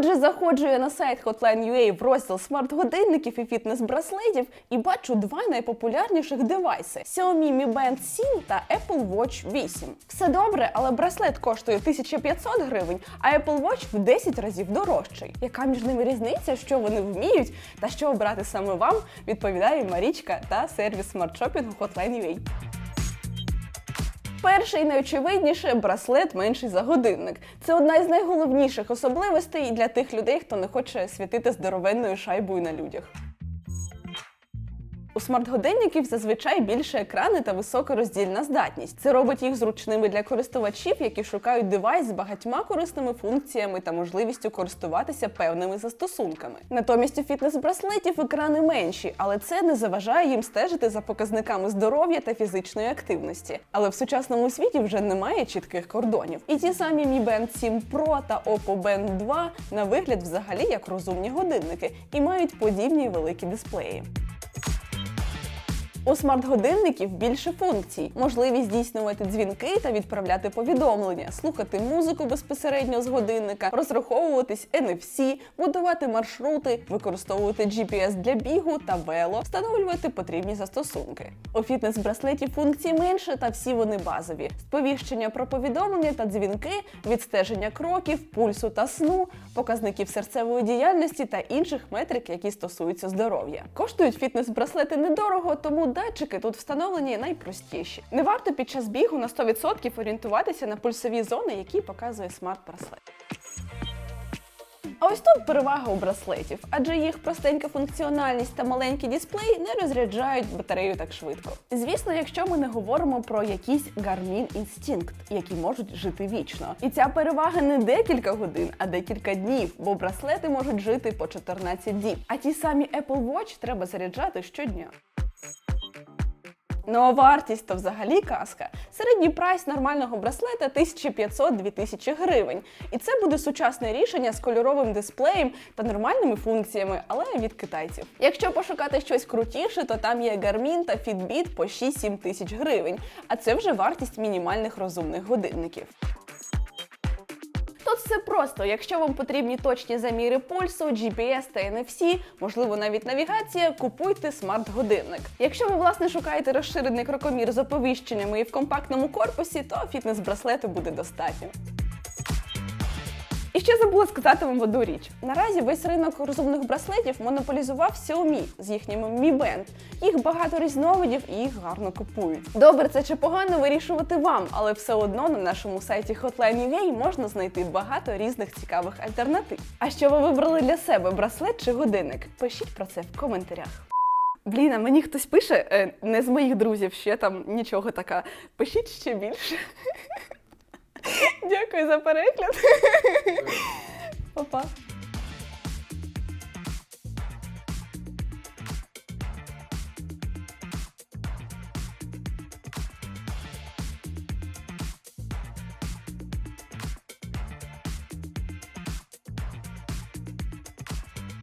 Отже, заходжу я на сайт Hotline.ua в розділ смарт-годинників і фітнес-браслетів і бачу два найпопулярніших девайси: Xiaomi Mi Band 7 та Apple Watch 8. Все добре, але браслет коштує 1500 гривень, а Apple Watch в 10 разів дорожчий. Яка між ними різниця, що вони вміють та що обрати саме вам, відповідає Марічка та сервіс смарт-шопінгу Hotline.ua. Перший найочевидніше браслет менший за годинник. Це одна із найголовніших особливостей для тих людей, хто не хоче світити здоровенною шайбою на людях. Смарт-годинників зазвичай більше екрани та висока роздільна здатність. Це робить їх зручними для користувачів, які шукають девайс з багатьма корисними функціями та можливістю користуватися певними застосунками. Натомість у фітнес-браслетів екрани менші, але це не заважає їм стежити за показниками здоров'я та фізичної активності. Але в сучасному світі вже немає чітких кордонів. І ті самі Mi Band 7 Pro та Oppo Band 2 на вигляд взагалі як розумні годинники і мають подібні великі дисплеї. У смарт-годинників більше функцій: можливість здійснювати дзвінки та відправляти повідомлення, слухати музику безпосередньо з годинника, розраховуватись NFC, будувати маршрути, використовувати GPS для бігу та вело, встановлювати потрібні застосунки. У фітнес-браслеті функцій менше, та всі вони базові: сповіщення про повідомлення та дзвінки, відстеження кроків, пульсу та сну, показників серцевої діяльності та інших метрик, які стосуються здоров'я. Коштують фітнес-браслети недорого, тому датчики тут встановлені найпростіші. Не варто під час бігу на 100% орієнтуватися на пульсові зони, які показує смарт-браслет. А ось тут перевага у браслетів, адже їх простенька функціональність та маленький дисплей не розряджають батарею так швидко. Звісно, якщо ми не говоримо про якийсь Garmin Instinct, які можуть жити вічно. І ця перевага не декілька годин, а декілька днів, бо браслети можуть жити по 14 діб. А ті самі Apple Watch треба заряджати щодня. Ну а вартість то взагалі казка. Середній прайс нормального браслета 1500-2000 гривень. І це буде сучасне рішення з кольоровим дисплеєм та нормальними функціями, але від китайців. Якщо пошукати щось крутіше, то там є Garmin та Fitbit по 6-7 тисяч гривень. А це вже вартість мінімальних розумних годинників. Все просто. Якщо вам потрібні точні заміри пульсу, GPS та NFC, можливо, навіть навігація, купуйте смарт-годинник. Якщо ви власне шукаєте розширений крокомір з оповіщеннями і в компактному корпусі, то фітнес-браслету буде достатньо. І ще забула сказати вам одну річ. Наразі весь ринок розумних браслетів монополізував Xiaomi з їхніми Mi Band. Їх багато різновидів і їх гарно купують. Добре, це чи погано вирішувати вам, але все одно на нашому сайті Hotline.ua можна знайти багато різних цікавих альтернатив. А що ви вибрали для себе браслет чи годинник? Пишіть про це в коментарях. Блін, а мені хтось пише, е, не з моїх друзів, ще там нічого така. Пишіть ще більше. Дякую за перегляд. Па-па.